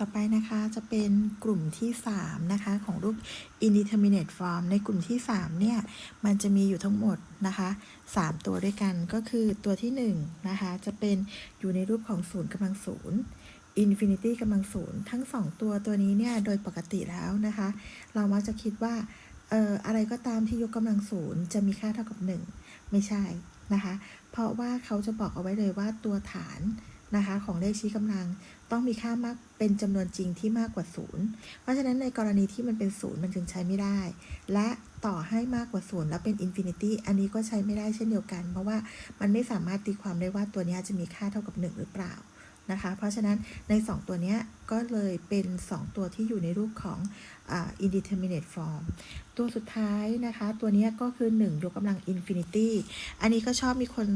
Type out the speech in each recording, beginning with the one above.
ต่อไปนะคะจะเป็นกลุ่มที่3นะคะของรูป indeterminate form ในกลุ่มที่3เนี่ยมันจะมีอยู่ทั้งหมดนะคะ3ตัวด้วยกันก็คือตัวที่1นะคะจะเป็นอยู่ในรูปของศูนย์กำลังศูนย์ infinity กำลังศูนย์ทั้ง 2 ตัวตัวนี้เนี่ยโดยปกติแล้วนะคะ เรามักจะคิดว่าเอ่ออะไรก็ตามที่ยกกำลังศูนย์จะมีค่าเท่ากับ 1 ไม่ใช่นะคะ เพราะว่าเขาจะบอกเอาไว้เลยว่าตัวฐาน นะคะ ของเลขชี้กำลังต้องมีค่ามากเป็นจำนวนจริงที่มากกว่าศูนย์เพราะฉะนั้นในกรณีที่มันเป็นศูนย์มันจึงใช้ไม่ได้ และต่อให้มากกว่าศูนย์แล้วเป็นอินฟินิตี้อันนี้ก็ใช้ไม่ได้เช่นเดียวกัน เพราะว่ามันไม่สามารถตีความได้ว่าตัวนี้จะมีค่าเท่ากับ 1 หรือเปล่านะคะ เพราะฉะนั้นใน 2 ตัวนี้ก็เลยเป็น 2 ตัวที่อยู่ในรูปของอ indeterminate form ตัวสุดท้ายนะคะ ตัวนี้ก็คือ 1 ยกกำลัง infinity อันนี้ก็ชอบมีคน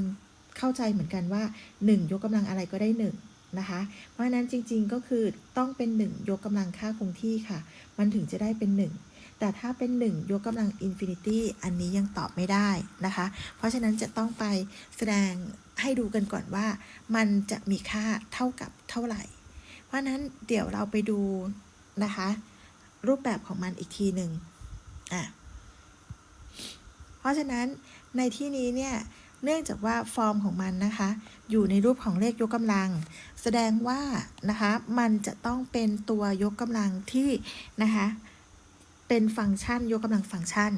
เข้าใจเหมือนกันว่า 1 ยกกำลังอะไรก็ได้ 1 นะคะ เพราะนั้นจริงๆก็คือต้องเป็น 1 ยกกำลังค่าคงที่ค่ะ มันถึงจะได้เป็น 1 แต่ถ้าเป็น 1 ยกกำลัง infinity อันนี้ยังตอบไม่ได้นะคะ เพราะฉะนั้นจะต้องไปแสดงให้ดูกันก่อนว่า มันจะมีค่าเท่ากับเท่าไหร่ เพราะนั้นเดี๋ยวเราไปดูนะคะ รูปแบบของมันอีกทีหนึ่งอะเพราะฉะนั้นในที่นี้เนี่ย เนื่องจากว่าฟอร์มของมันนะคะ อยู่ในรูปของเลขยกกำลัง แสดงว่านะคะมันจะต้องเป็นตัวยกกำลังที่นะคะเป็นฟังก์ชันยกกำลังฟังก์ชัน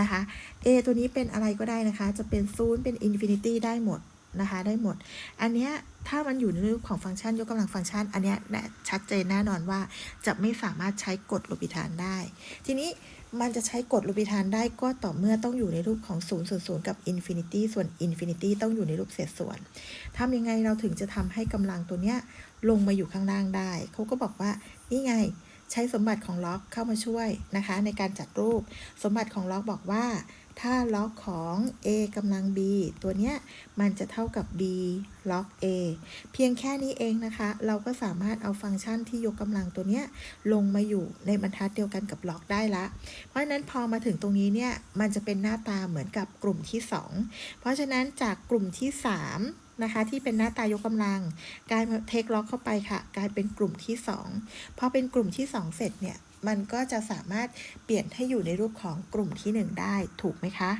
นะคะ a ตัวนี้เป็นอะไรก็ได้นะคะ จะเป็นศูนย์เป็นอินฟินิตี้ได้หมด นะคะได้หมด อันเนี้ยถ้ามันอยู่ในรูปของฟังก์ชันยกกำลังฟังก์ชัน อันเนี้ยน่ชัดเจนแน่นอนว่าจะไม่สามารถใช้กฎโลปิธานได้ ทีนี้มันจะใช้กฎลูปิธานได้ก็ต่อเมื่อต้องอยู่ในรูปของ0ส่วนกับ infinity ส่วน infinity ต้องอยู่ในรูปเศษส่วนทำยังไงเราถึงจะทำให้กำลังตัวเนี้ยลงมาอยู่ข้างล่างได้ เขาก็บอกว่านี่ไงใช้สมบัติของล็อกเข้ามาช่วยนะคะ ในการจัดรูป สมบัติของล็อกบอกว่า ถ้าล็อกของ a กำลัง b ตัวเนี้ยมันจะเท่ากับ b ล็อก a เพียงแค่นี้เองนะคะ เราก็สามารถเอาฟังก์ชันที่ยกกำลังตัวเนี้ยลงมาอยู่ในบรรทัดเดียวกันกับล็อกได้ละ เพราะนั้นพอมาถึงตรงนี้เนี่ยมันจะเป็นหน้าตาเหมือนกับกลุ่มที่ 2 เพราะฉะนั้นจากกลุ่มที่ 3นะคะที่เป็นหน้าตายกกำลังกลายมาเทคล็อกเข้าไปค่ะ กลายเป็นกลุ่มที่ 2 พอเป็นกลุ่มที่ 2 เสร็จเนี่ย มันก็จะสามารถเปลี่ยนให้อยู่ในรูปของกลุ่มที่ 1 ได้ถูกไหมคะ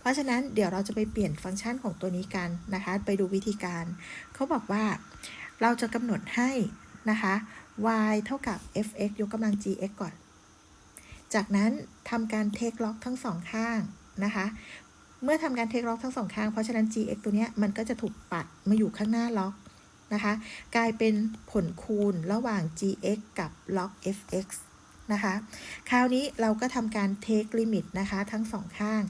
เพราะฉะนั้นเดี๋ยวเราจะไปเปลี่ยนฟังก์ชันของตัวนี้กันนะคะ ไปดูวิธีการ เขาบอกว่าเราจะกำหนดให้นะคะ y เท่ากับ fx ยกกำลัง gx ก่อน จากนั้นทำการเทคล็อกทั้งสองข้างนะคะ เมื่อทำการเทคล็อกทั้งสองข้าง เพราะฉะนั้น gx ตัวนี้มันก็จะถูกปัดมาอยู่ข้างหน้าล็อกนะคะ กลายเป็นผลคูณระหว่าง gx กับล็อก fx นะคะ คราวนี้เราก็ทำการเทคลิมิตนะคะทั้งสองข้าง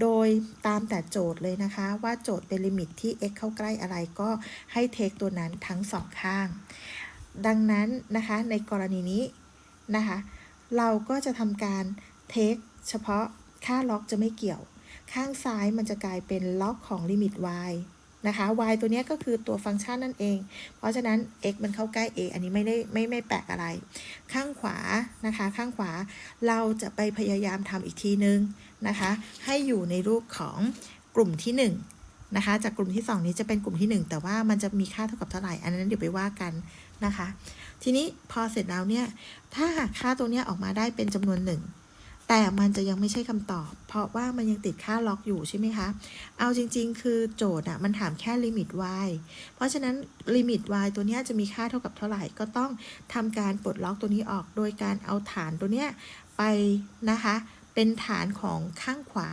โดยตามแต่โจทย์เลยนะคะ ว่าโจทย์เป็นลิมิตที่ x เข้าใกล้อะไรก็ให้เทคตัวนั้นทั้งสองข้าง ดังนั้นนะคะในกรณีนี้นะคะ เราก็จะทำการเทคเฉพาะค่าล็อกจะไม่เกี่ยว ข้างซ้ายมันจะกลายเป็นล็อกของลิมิต y นะคะ y ตัวนี้ก็คือตัวฟังก์ชันนั่นเอง เพราะฉะนั้น x มันเข้าใกล้ a อันนี้ไม่ได้ไม่ไม่แปลกอะไร ข้างขวานะคะ ข้างขวาเราจะไปพยายามทำอีกทีนึงนะคะ ให้อยู่ในรูปของกลุ่มที่ 1นะคะจากกลุ่มที่ 2 นี้จะเป็นกลุ่มที่ 1 แต่ว่ามันจะมีค่าเท่ากับเท่าไหร่ อันนั้นเดี๋ยวไปว่ากันนะคะ ทีนี้พอเสร็จแล้วเนี่ย ถ้าหากค่าตัวเนี้ยออกมาได้เป็นจำนวนหนึ่ง แต่มันจะยังไม่ใช่คำตอบ เพราะว่ามันยังติดค่าล็อกอยู่ใช่ไหมคะ เอาจริง ๆ คือโจทย์อะมันถามแค่ลิมิต y เพราะฉะนั้นลิมิต y ตัวเนี้ยจะมีค่าเท่ากับเท่าไหร่ ก็ต้องทำการปลดล็อกตัวนี้ออก โดยการเอาฐานตัวเนี้ยไปนะคะ เป็นฐานของข้างขวา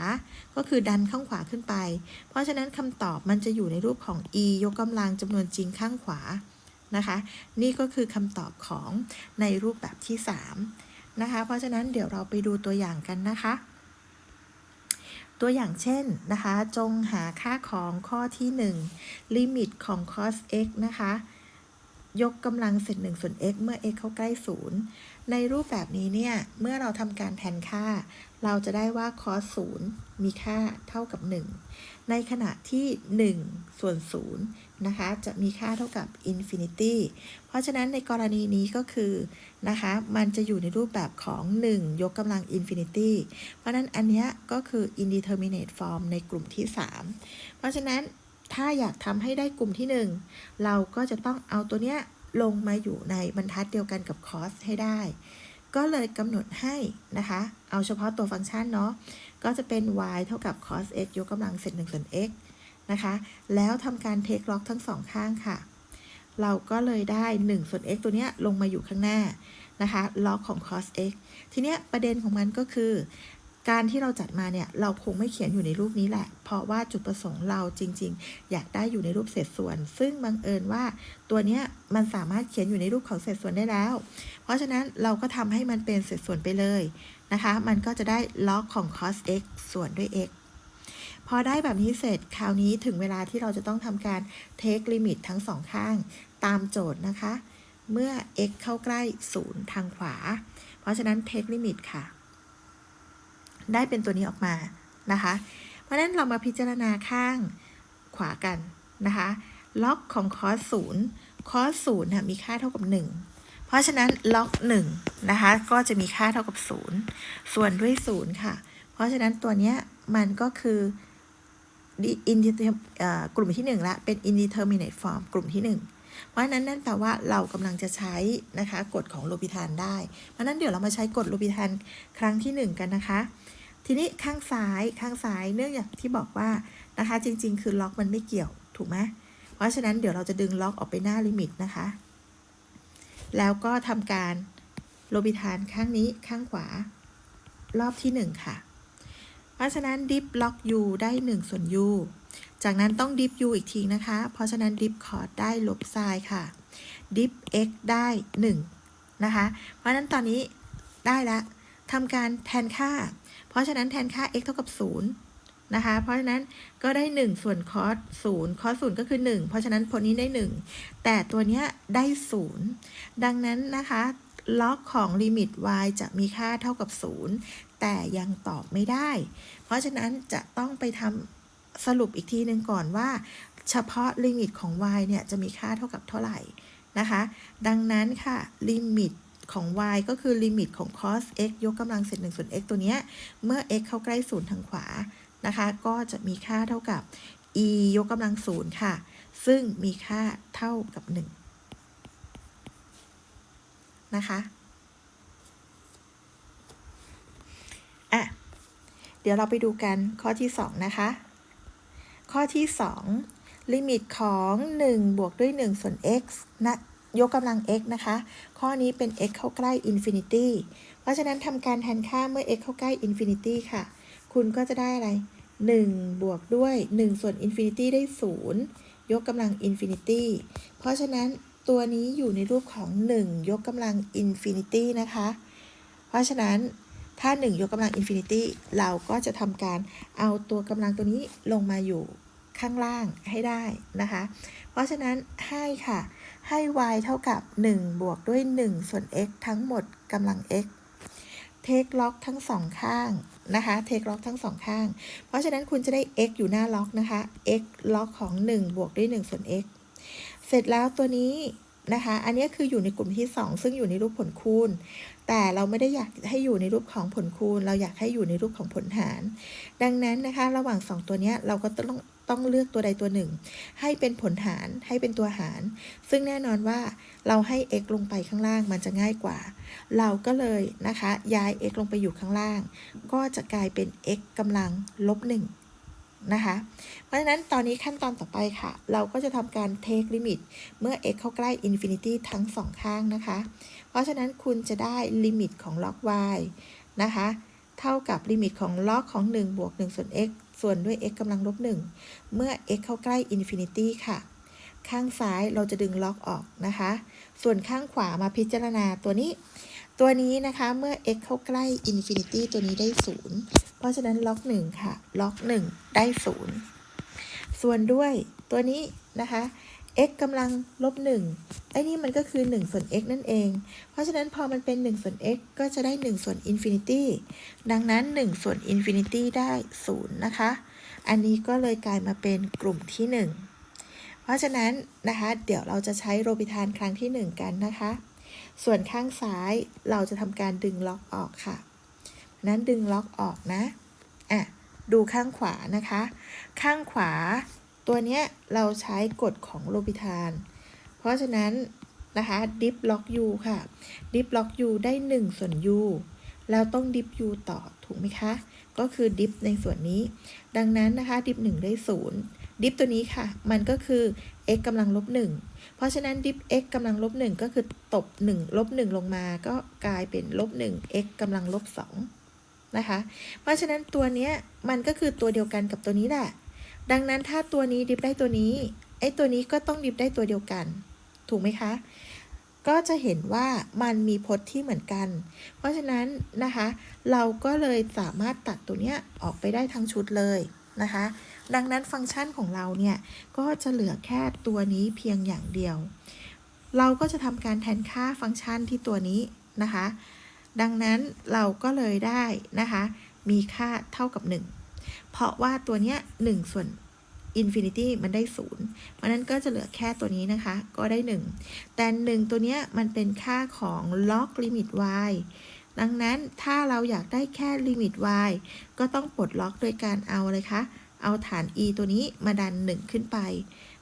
ก็คือดันข้างขวาขึ้นไป เพราะฉะนั้นคำตอบมันจะอยู่ในรูปของ e ยกกำลังจำนวนจริงข้างขวานะคะ นี่ก็คือคำตอบของในรูปแบบที่ 3 นะคะ เพราะฉะนั้นเดี๋ยวเราไปดูตัวอย่างกันนะคะ ตัวอย่างเช่นนะคะ จงหาค่าของข้อที่ 1 ลิมิตของ cos x นะคะ ยกกำลังเศษ1ส่วน x เมื่อ x เข้าใกล้ 0 ในรูปแบบนี้เนี่ย เมื่อเราทำการแทนค่า เราจะได้ว่า cos 0 มีค่าเท่ากับ 1 ในขณะที่ 1 ส่วน 0 นะคะ จะมีค่าเท่ากับ infinity เพราะฉะนั้นในกรณีนี้ก็คือนะคะ มันจะอยู่ในรูปแบบของ 1 ยกกำลัง infinity เพราะฉะนั้นอันนี้ก็คือ indeterminate form ในกลุ่มที่ 3 เพราะฉะนั้นถ้าอยากทำให้ได้กลุ่มที่ 1 เราก็จะต้องเอาตัวเนี้ยลงมาอยู่ในบรรทัดเดียวกันกับ cos ให้ได้ ก็เลยกำหนดให้นะคะ เอาเฉพาะตัวฟังก์ชันเนาะ ก็จะเป็น y เท่ากับ cos x ยกกำลังเศษ1ส่วน x นะคะ แล้วทำการ take log ทั้งสองข้างค่ะ เราก็เลยได้1ส่วน x ตัวเนี้ยลงมาอยู่ข้างหน้านะคะ log ของ cos x ทีเนี้ยประเด็นของมันก็คือ การที่เราจัดมาเนี่ย เราคงไม่เขียนอยู่ในรูปนี้แหละ เพราะว่าจุดประสงค์เราจริง ๆ อยากได้อยู่ในรูปเศษส่วน ซึ่งบังเอิญว่าตัวเนี้ยมันสามารถเขียนอยู่ในรูปของเศษส่วนได้แล้ว เพราะฉะนั้นเราก็ทำให้มันเป็นเศษส่วนไปเลยนะคะ มันก็จะได้ log ของ cos x ส่วนด้วย x พอได้แบบนี้เสร็จคราวนี้ถึงเวลาที่เราจะต้องทำการ take limit ทั้งสองข้างตามโจทย์นะคะ เมื่อ x เข้าใกล้ 0 ทางขวา เพราะฉะนั้น take limit ค่ะ ได้เป็นตัวนี้ออกมานะคะ เพราะฉะนั้นเรามาพิจารณาข้างขวากันนะคะล็อกของ cos 0 cos 0นะมีค่าเท่ากับ 1 เพราะฉะนั้นล็อก1นะคะก็จะมีค่าเท่ากับ 0 ส่วนด้วย 0 ค่ะ เพราะฉะนั้นตัวเนี้ยมันก็คือ อ่อกลุ่มที่1ละเป็น indeterminate form กลุ่มที่ 1 เพราะฉะนั้นนั่นแปลว่าเรากำลังจะใช้นะคะกฎของโลปิทานได้ เพราะฉะนั้นเดี๋ยวเรามาใช้กฎโลปิทานครั้งที่ 1 กันนะคะ ทีนี้ข้างซ้ายข้างซ้ายเนื่องจากที่บอกว่านะคะจริง ๆ คือล็อกมันไม่เกี่ยวถูกไหมเพราะฉะนั้นเดี๋ยวเราจะดึงล็อกออกไปหน้าลิมิตนะคะ แล้วก็ทำการโลบิทานข้างนี้ข้างขวา รอบที่ 1 ค่ะ เพราะฉะนั้นดิฟล็อก u ได้ 1 ส่วน u จากนั้นต้องดิฟ u อีกทีนะคะ เพราะฉะนั้นดิฟคอร์ดได้ลบไซน์ค่ะดิฟ x ได้ 1 นะคะ เพราะฉะนั้นตอนนี้ได้ละทำการแทนค่า เพราะฉะนั้นแทนค่า x เท่ากับ 0 นะคะ เพราะฉะนั้นก็ได้ 1 ส่วน cos 0 cos 0ก็คือ 1 เพราะฉะนั้นผลนี้ได้ 1 แต่ตัวเนี้ยได้ 0 ดังนั้นนะคะล็อกของลิมิต y จะมีค่าเท่ากับ 0 แต่ยังตอบไม่ได้ เพราะฉะนั้นจะต้องไปทำสรุปอีกทีหนึ่งก่อนว่า เฉพาะลิมิตของ y เนี่ยจะมีค่าเท่ากับเท่าไหร่นะคะ ดังนั้นค่ะลิมิตของ y ก็คือลิมิตของ cos x ยกกำลังเศษ1ส่วน x ตัวเนี้ย เมื่อ x เข้าใกล้0ทางขวานะคะ ก็จะมีค่าเท่ากับ e ยกกำลังศูนย์ค่ะ ซึ่งมีค่าเท่ากับ 1 นะคะ อะ เดี๋ยวเราไปดูกันข้อที่ 2 นะคะ ข้อที่ 2 ลิมิตของ 1 บวกด้วย 1 ส่วน x นะยกกำลัง x นะคะ ข้อนี้เป็น x เข้าใกล้ infinity เพราะฉะนั้นทำการแทนค่าเมื่อ x เข้าใกล้ infinity ค่ะ คุณก็จะได้อะไร 1 บวกด้วย 1 ส่วน infinity ได้ 0 ยกกำลัง infinity เพราะฉะนั้นตัวนี้อยู่ในรูปของ 1 ยกกำลัง infinity นะคะ เพราะฉะนั้น ถ้า 1 ยกกำลัง infinity เราก็จะทำการเอาตัวกำลังตัวนี้ลงมาอยู่ข้างล่างให้ได้นะคะ เพราะฉะนั้นให้ค่ะ ให้ y เท่ากับ 1 บวกด้วย 1 ส่วน x ทั้งหมดกำลัง x เทคล็อกทั้งสองข้างนะคะ เทคล็อกทั้งสองข้าง เพราะฉะนั้นคุณจะได้ x อยู่หน้าล็อกนะคะ x ล็อกของ 1 บวกด้วย 1 ส่วน x เสร็จแล้วตัวนี้ นะคะ อันนี้คืออยู่ในกลุ่มที่ 2 ซึ่งอยู่ในรูปผลคูณ แต่เราไม่ได้อยากให้อยู่ในรูปของผลคูณ เราอยากให้อยู่ในรูปของผลหาร ดังนั้นนะคะ ระหว่าง 2 ตัวนี้เราก็ต้องต้องเลือกตัวใดตัวหนึ่ง ให้เป็นผลหารให้เป็นตัวหาร ซึ่งแน่นอนว่าเราให้ x ลงไปข้างล่างมันจะง่ายกว่า เราก็เลยนะคะย้าย x ลงไปอยู่ข้างล่าง ก็จะกลายเป็น x กำลังลบ1 นะคะ เพราะฉะนั้นตอนนี้ขั้นตอนต่อไปค่ะ เราก็จะทำการ take limit เมื่อ x เข้าใกล้ infinity ทั้งสองข้างนะคะ เพราะฉะนั้นคุณจะได้ลิมิตของ log y นะคะ เท่ากับลิมิตของ log ของ 1 บวก 1 ส่วน x ส่วนด้วย x กำลังลบ 1 เมื่อ x เข้าใกล้ infinity ค่ะ ข้างซ้ายเราจะดึงล็อกออกนะคะ ส่วนข้างขวามาพิจารณาตัวนี้ ตัวนี้นะคะเมื่อ x เข้าใกล้ infinity ตัวนี้ได้ 0 เพราะฉะนั้นล็อก 1 ค่ะ ล็อก 1 ได้ 0 ส่วนด้วยตัวนี้นะคะ x กำลังลบ1ไอ้นี่มันก็คือ 1 ส่วน x นั่นเอง เพราะฉะนั้นพอมันเป็น 1 ส่วน x ก็จะได้ 1 ส่วน infinity ดังนั้น 1 ส่วน infinity ได้ 0 นะคะ อันนี้ก็เลยกลายมาเป็นกลุ่มที่ 1 เพราะฉะนั้นนะคะ เดี๋ยวเราจะใช้โรบิทานครั้งที่ 1 กันนะคะ ส่วนข้างซ้ายเราจะทำการดึงล็อกออกค่ะ นั้นดึงล็อกออกนะอะดูข้างขวานะคะ ข้างขวาตัวเนี้ยเราใช้กฎของโลบิทาน เพราะฉะนั้นนะคะ dip log u ค่ะ dip log u ได้ 1 ส่วน u แล้วต้อง dip u ต่อถูกไหมคะ ก็คือ dip ในส่วนนี้ ดังนั้นนะคะ dip 1ได้ 0 dip ตัวนี้ค่ะ มันก็คือ x กำลังลบ1เพราะฉะนั้น dip x กำลังลบ1ก็คือตบ1ลบ1ลงมาก็กลายเป็นลบ1 x กำลังลบ2นะคะ เพราะฉะนั้นตัวเนี้ยมันก็คือตัวเดียวกันกับตัวนี้แหละ ดังนั้นถ้าตัวนี้ดิฟได้ตัวนี้ไอ้ตัวนี้ก็ต้องดิฟได้ตัวเดียวกัน ถูกไหมคะก็จะเห็นว่ามันมีพจน์ที่เหมือนกัน เพราะฉะนั้นนะคะ เราก็เลยสามารถตัดตัวเนี้ยออกไปได้ทั้งชุดเลยนะคะ ดังนั้นฟังก์ชันของเราเนี่ย ก็จะเหลือแค่ตัวนี้เพียงอย่างเดียว เราก็จะทำการแทนค่าฟังก์ชันที่ตัวนี้นะคะ ดังนั้นเราก็เลยได้นะคะ มีค่าเท่ากับ 1 เพราะว่าตัวเนี้ย1ส่วน infinity มันได้ 0 เพราะนั้นก็จะเหลือแค่ตัวนี้นะคะ ก็ได้ 1 แต่ 1 ตัวเนี้ยมันเป็นค่าของ log limit y ดังนั้นถ้าเราอยากได้แค่ limit y ก็ต้องปลดล็อกโดยการเอาเลยคะ เอาฐาน e ตัวนี้มาดัน 1 ขึ้นไป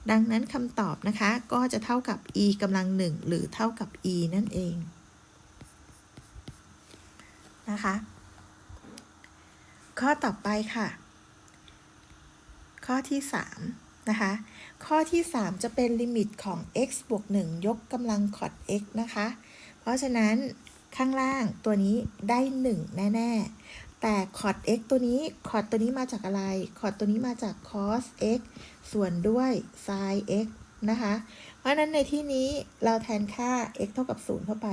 ดังนั้นคำตอบนะคะ ก็จะเท่ากับ e กำลัง 1 หรือเท่ากับ e นั่นเองนะคะ ข้อต่อไปค่ะ ข้อที่ 3 นะคะ ข้อที่ 3 จะเป็นลิมิตของ x บวก 1 ยกกำลังคอด x นะคะ เพราะฉะนั้นข้างล่างตัวนี้ได้ 1 แน่ ๆ แต่คอด x ตัวนี้คอดตัวนี้มาจากอะไรคอดตัวนี้มาจาก cos x ส่วนด้วย sin x นะคะ เพราะนั้นในที่นี้เราแทนค่า x เท่ากับ 0 เข้าไป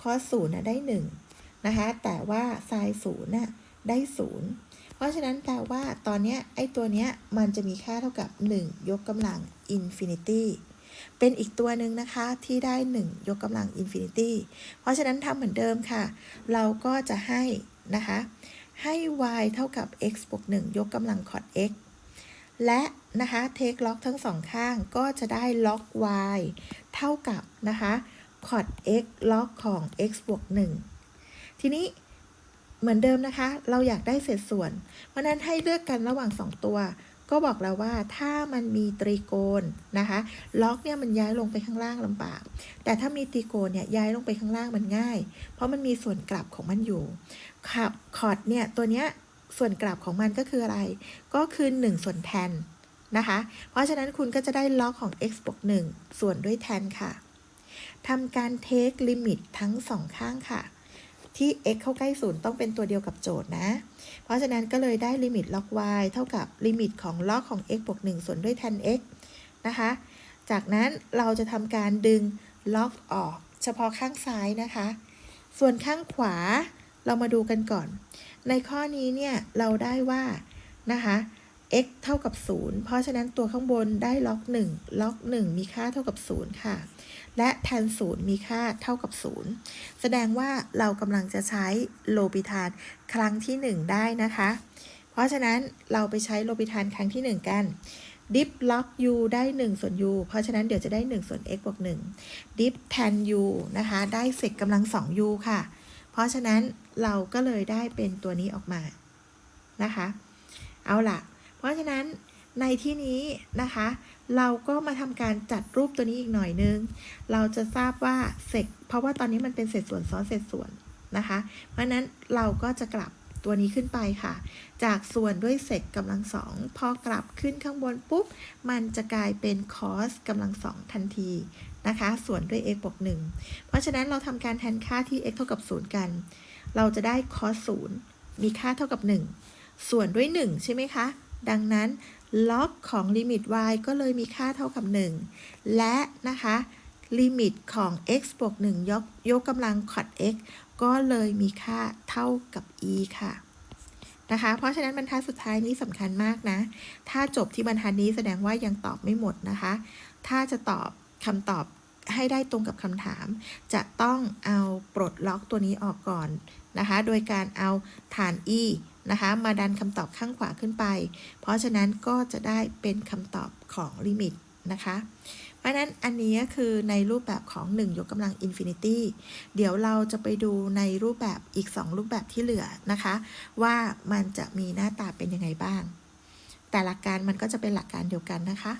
cos 0นะได้ 1 นะคะ แต่ว่า sin 0น่ะได้ 0 เพราะฉะนั้นแปลว่าตอนนี้ไอ้ตัวเนี้ยมันจะมีค่าเท่ากับ 1 ยกกำลัง infinity เป็นอีกตัวหนึ่งนะคะที่ได้ 1 ยกกำลัง infinity เพราะฉะนั้นทำเหมือนเดิมค่ะ เราก็จะให้นะคะ ให้ y เท่ากับ x บวก1ยกกำลัง cos x และนะคะ take log ทั้งสองข้างก็จะได้ log y เท่ากับนะคะ cos x log ของ x บวก1ทีนี้เหมือนเดิมนะคะ เราอยากได้เศษส่วน เพราะนั้นให้เลือกกันระหว่าง 2 ตัว ก็บอกแล้วว่าถ้ามันมีตรีโกณนะคะ ล็อกเนี่ยมันย้ายลงไปข้างล่างลำบาก แต่ถ้ามีตรีโกณเนี่ยย้ายลงไปข้างล่างมันง่าย เพราะมันมีส่วนกลับของมันอยู่ ขับคอร์ดเนี่ยตัวเนี้ยส่วนกลับของมันก็คืออะไร ก็คือ 1 ส่วนแทนนะคะ เพราะฉะนั้นคุณก็จะได้ล็อกของ x บวก1ส่วนด้วยแทนค่ะทำการเทคลิมิตทั้งสองข้างค่ะ ที่ x เข้าใกล้ศูนย์ต้องเป็นตัวเดียวกับโจทย์นะ เพราะฉะนั้นก็เลยได้ลิมิตล็อก y เท่ากับลิมิตของล็อกของ x บวก1ส่วนด้วย tan x นะคะ จากนั้นเราจะทำการดึงล็อกออก เฉพาะข้างซ้ายนะคะ ส่วนข้างขวา เรามาดูกันก่อน ในข้อนี้เนี่ยเราได้ว่านะคะ x เท่ากับ 0 เพราะฉะนั้นตัวข้างบนได้ล็อก1ล็อก 1 มีค่าเท่ากับ 0 ค่ะ และแทน 0 มีค่าเท่ากับ 0 แสดงว่าเรากำลังจะใช้โลปิทานครั้งที่ 1 ได้นะคะ เพราะฉะนั้นเราไปใช้โลปิทานครั้งที่ 1 กันดิฟล็อก u ได้ 1 ส่วน u เพราะฉะนั้นเดี๋ยวจะได้ 1 ส่วน x บวก1ดิฟแทน u นะคะ ได้เศษกำลัง 2 u ค่ะ ราะฉะนั้นเราก็เลยได้เป็นตัวนี้ออกมานะคะ เอาล่ะ เพราะฉะนั้นในที่นี้นะคะ เราก็มาทำการจัดรูปตัวนี้อีกหน่อยนึง เราจะทราบว่าเศษเพราะว่าตอนนี้มันเป็นเศษส่วนซ้อนเศษส่วนนะคะ เพราะนั้นเราก็จะกลับตัวนี้ขึ้นไปค่ะ จากส่วนด้วยเศษกำลังสองพอกลับขึ้นข้างบนปุ๊บ มันจะกลายเป็น cos กำลังสองทันที นะคะ ส่วนด้วย x บวก1 เพราะฉะนั้นเราทำการแทนค่าที่ x เท่ากับ 0 กัน เราจะได้ cos 0 มีค่าเท่ากับ 1 ส่วนด้วย 1 ใช่ไหมคะ ดังนั้น log ของลิมิต y ก็เลยมีค่าเท่ากับ 1 และนะคะลิมิตของ x บวก1ยกยกกำลัง cot x ก็เลยมีค่าเท่ากับ e ค่ะนะคะ เพราะฉะนั้นบรรทัดสุดท้ายนี้สำคัญมากนะ ถ้าจบที่บรรทัดนี้แสดงว่ายังตอบไม่หมดนะคะ ถ้าจะตอบ คำตอบให้ได้ตรงกับคำถาม จะต้องเอาปลดล็อกตัวนี้ออกก่อนนะคะ โดยการเอาฐาน e นะคะ มาดันคำตอบข้างขวาขึ้นไป เพราะฉะนั้นก็จะได้เป็นคำตอบของลิมิตนะคะ เพราะนั้นอันนี้คือในรูปแบบของ 1 ยกกำลังอินฟินิตี้เดี๋ยวเราจะไปดูในรูปแบบอีก 2 รูปแบบที่เหลือนะคะ ว่ามันจะมีหน้าตาเป็นยังไงบ้าง แต่หลักการมันก็จะเป็นหลักการเดียวกันนะคะ